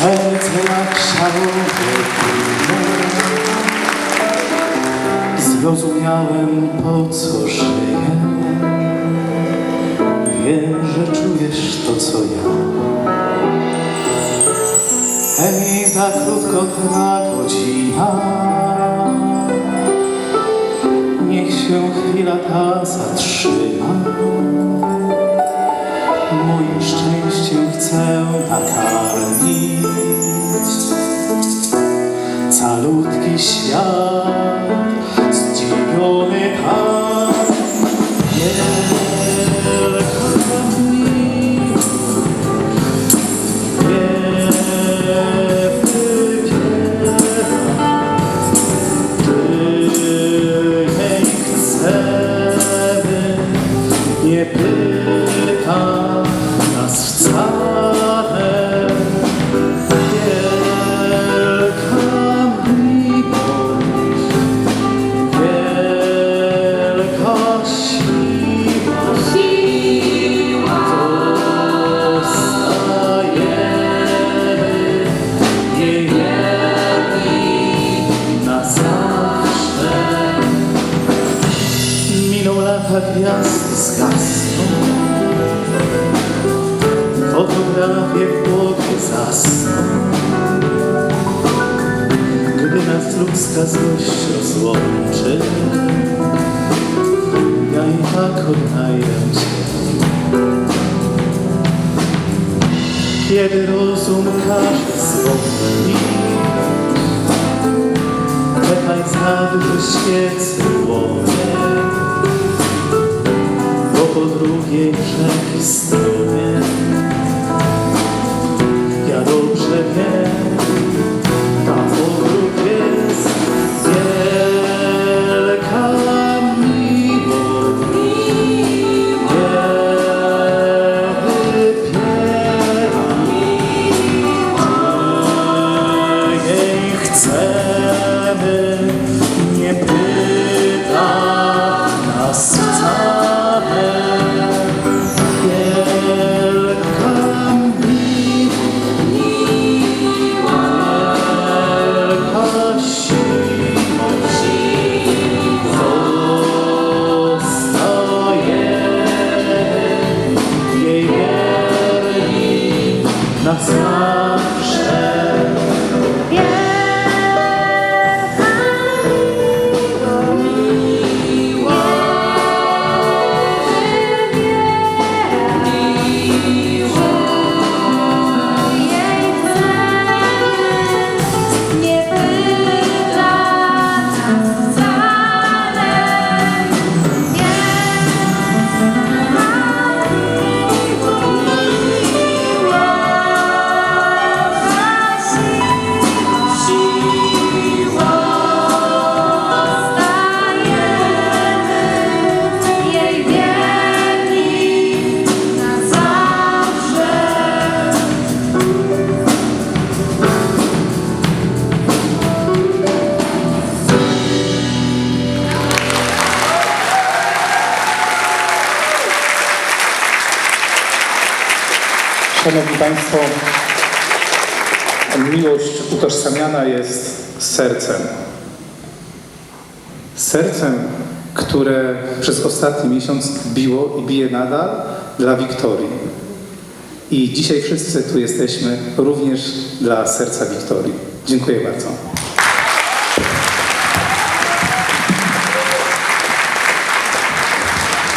Serce jak szalone Zrozumiałem po co żyję. Wiem, że czujesz to co ja. Ej, za krótko trwa godzina. Niech się chwila ta zatrzyma. Moim szczęściem chcę nakarmić Nie pyta Lata gwiazd zgasną Fotografie w głowie zasną Gdy nas ludzka złość rozłączy Ja i tak odnaję Cię Kiedy rozum każe zwolnić Czekaj zadrży świecy piękna historia. 낙사 Szanowni Państwo, miłość utożsamiana jest sercem. Sercem, które przez ostatni miesiąc biło i bije nadal dla Wiktorii. I dzisiaj wszyscy tu jesteśmy również dla serca Wiktorii. Dziękuję bardzo.